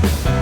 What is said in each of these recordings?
Bye.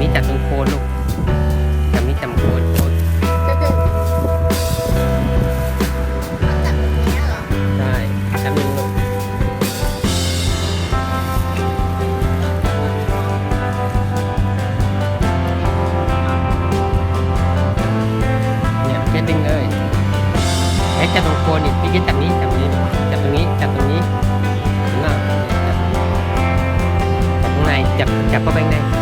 นี้จับตรงโคนลูกจับนี้จับโคนโคนใช่จับนี้ลูกเนี่ยพี่ดึงเลยแอ๊จับตรงโคนนี่พี่จับนี้จับนี้จับตรงนี้จับตรงนี้ จับข้างในจับจับเข้าไปข้างใน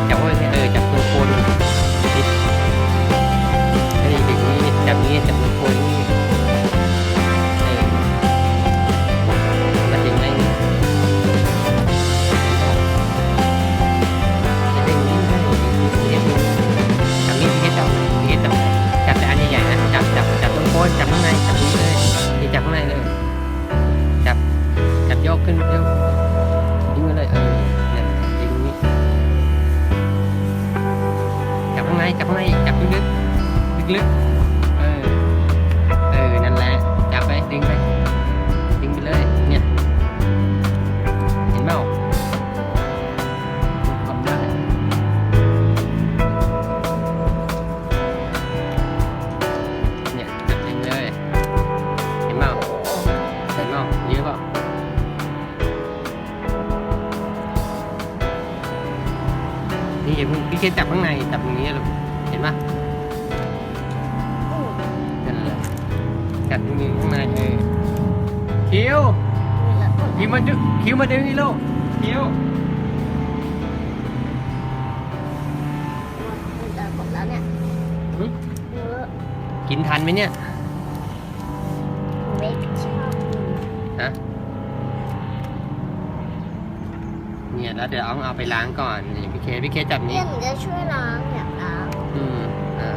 จับตรงนี้ลูกเห็นปะนั่นแหละจับตรงนี้ข้างในเออคิวคิวมาดึคิวมาดึงนี่ลูกคิวกินทันไหมเนี่ย แล้วเดี๋ยวเอาเอาไปล้างก่อนนี่พี่เคสพี่เคสจับนี้เนี่ยหนูจะช่วยล้างอยากล้างอืมอ่า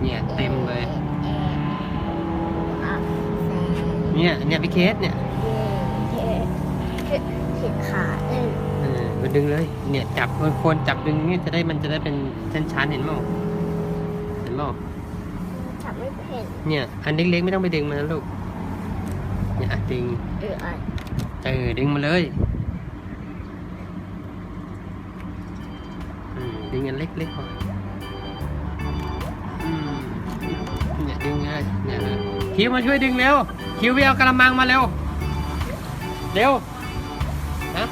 เนี่ยเต็มเลย เออะเนี่ยเนี่ยพี่เคสเนี่ยเย่เย่ผิดขาเอ้ยเออมันดึงเลย เนี่ยจับคนคนจับดึงเนี่ยจะได้มันจะได้เป็นเส้นชันเห็นเปล่าเห็นเปล่าจับไม่เป็นเนี่ย อันเล็กๆไม่ต้องไปดึงมันนะลูกเนี่ยอะดึง เอออะเออดึงมาเลยอืม ดึงอันเล็กๆพออืมเนี่ยดึงเลยเนี่ยเลยคิวมาช่วยดึงเร็ว คิวไปเอากระมังมาเร็ว เร็วฮะ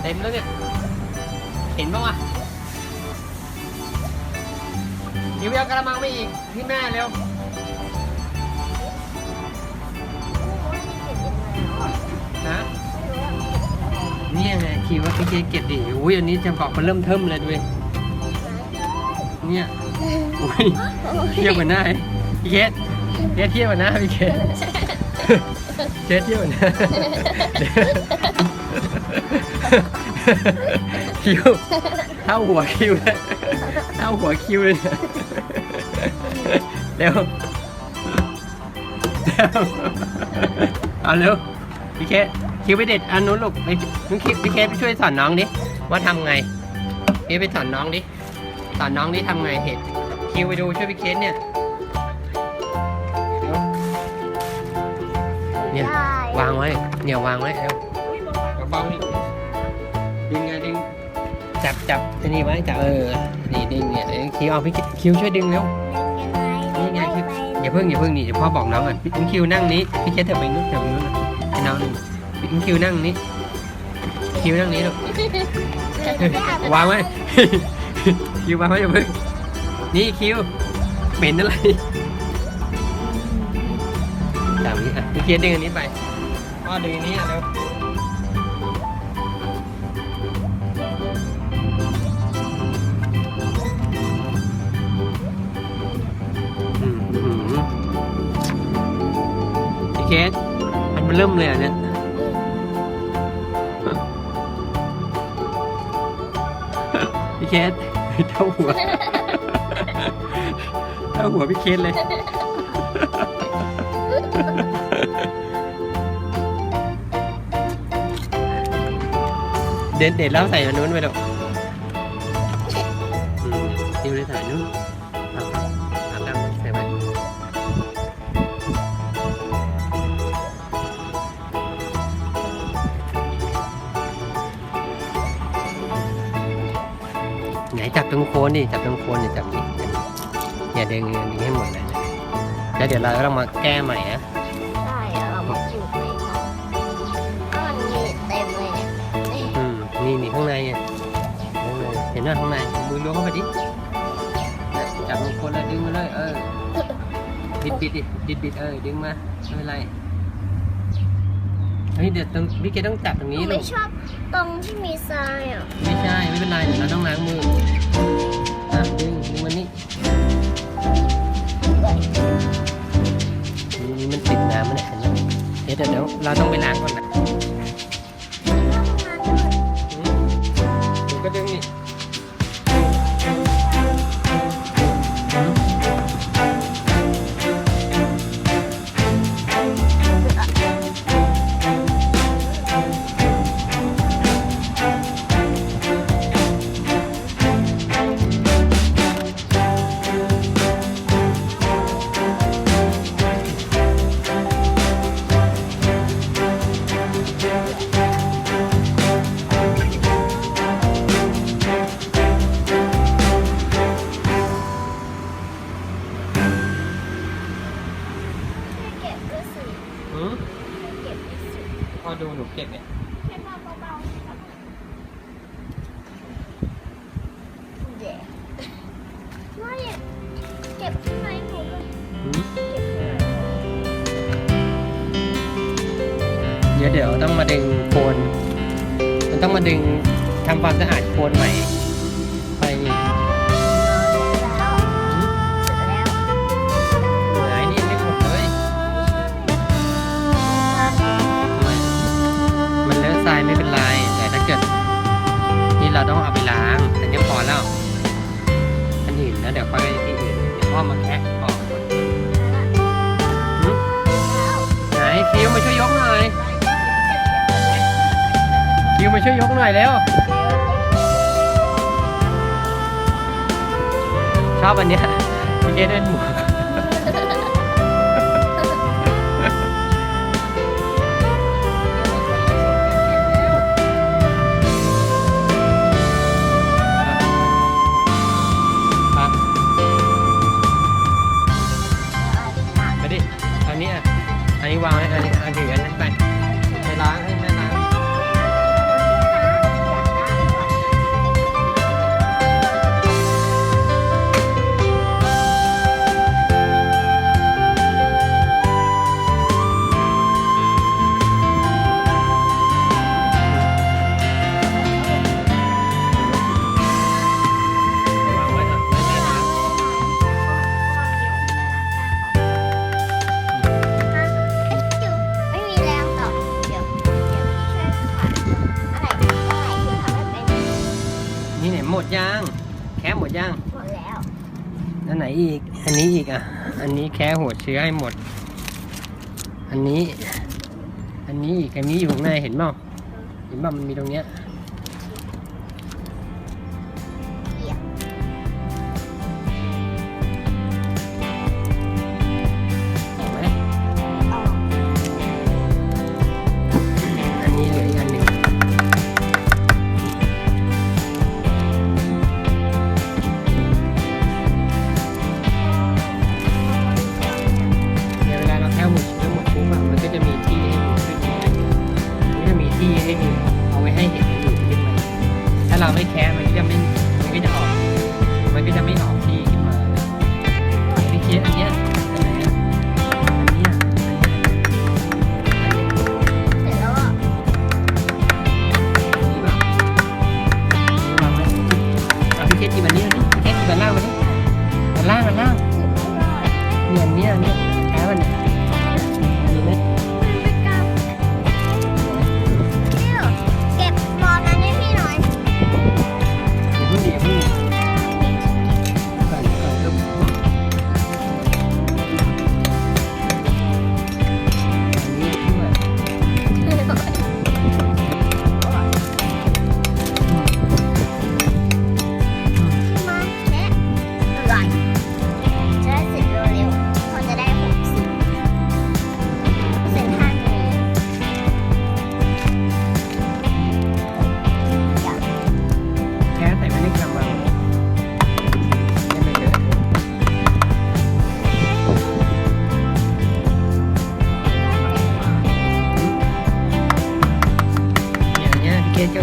เต็มแล้วเนี่ย เห็นบ้างวะคิวไปเอากระมังมาอีกที่แม่เร็ว เนี่ยไงคิดว่าพี่เกเก็บดิอุ้ยอันนี้จะบอกมันเริ่มเทิมเลยด้วยเนี่ยอุ้ยเทียบกับหน้าพี่เคสเคสเทียบกับหน้าพี่เคสเคสเทียบกับหน้าคิวเท่าหัวคิวเลยเท่าหัวคิวเลยเนี่ยเร็วเอาเร็วพี่เคส คิวไปเด็ดอันนู้นลูกไปน้องคิวพี่เคสไปช่วยสอนน้องดิว่าทำไงพี่ไปสอนน้องดิสอนน้องดิทำไงเห็ดคิวไปดูช่วยพี่เคสเนี่ยเนี่ยได้วางไว้ เนี่ยวางไว้เร็วเบาๆนี่ดึงไงดึงจับจับที่นี่ไว้จับเออนี่ดึงเนี่ยเอ้ยคิวเอาพี่คิวช่วยดึงเร็วนี่ไงคืออย่าเพิ่งอย่าเพิ่งนี่เดี๋ยวพ่อบอกน้องก่อนพี่คิวนั่งนี้พี่เคสเถอะไปนู้นเถอะไปนู้นนะให้น้องนี่พี่ คิวนั่งนี้ คิวนั่งนี้ลูกวางไว้ คิววางไว้อย่าเพิ่งนี่คิวเป็นอะไรตามนี้อะพี่เคสดึงอันนี้ไปพ่อดึงอันนี้อะเร็วอืมอืมพี่เคสมันมันเริ่มเลยอะเนี่ย เคสเท่าหัวเท่าหัวพี่เคสเลย เด็ดเด็ดแล้วใส่อันนู้นไปหรอกอืมเดี๋ยวเลยใส่นู้น ตรงโคนนี่จับตรงโคนอย่าจับนิดอย่าเดึงดึงให้หมดเลยแล้วเดี๋ยวเราต้องมาแก้ใหม่นะใช่เรามาจุดใหม่ครับก็มันมีเต็มเลยอ่ยอืมนี่นี่ข้างในเนี่ยเห็นไหมข้างในมือล้วงเข้าไปดิจับตรงโคนแล้วดึงมาเลยเออบิดบิดดิบิดบิดเออดึงมาไม่เป็นไรเฮ้ยเดี๋ยวต้องพี่เกต้องจับตรงนี้ลูกไม่ชอบตรงที่มีทรายอะไม่ใช่ไม่เป็นไรเดี๋ยวเราต้องล้างมือ หืมพอดูหนูเก็บเนี่ยเยหืเดี๋ยวเดี๋ยวต้องมาดึงโคนมันต้องมาดึงทำความสะอาดโคนใหม่ ไปแล้ว ชอบอันเนี้ยมันเกดบเป็หมวก หมดย่างหมดแล้วอันไหนอีก อันนี้อีกอะ อันนี้แค่หัวเชื้อให้หมด อันนี้ อันนี้อีกอันนี้อยู่ข้างในเห็นเปล่าเห็นเปล่ามันมีตรงเนี้ย ที่ให้เห็เอาไว้ให้เห็นอยู่ขึ้นมา ถ้าเราไม่แคร์มันก็จะไม่มันก็จะออก มันก็จะไม่ออกที่ขึ้นมาวิธีอันนี้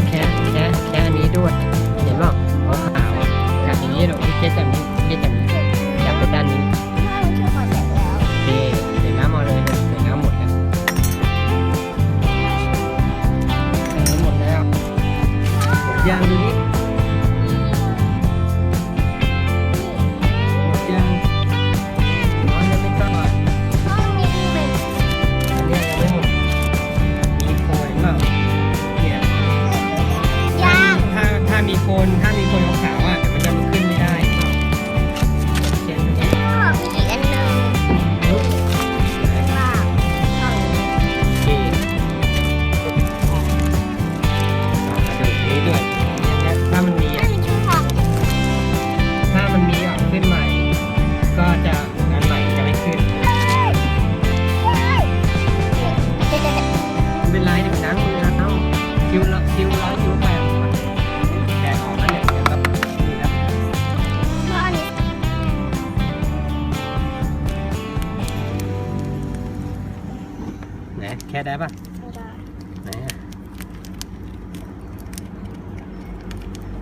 แค่แค่แค่นี้ด้วย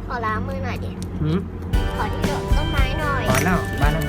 ขอล้างมือหน่อยดิ หืขอที่โดดต้นไม้หน่อยขอแล้วบ้าแล้ว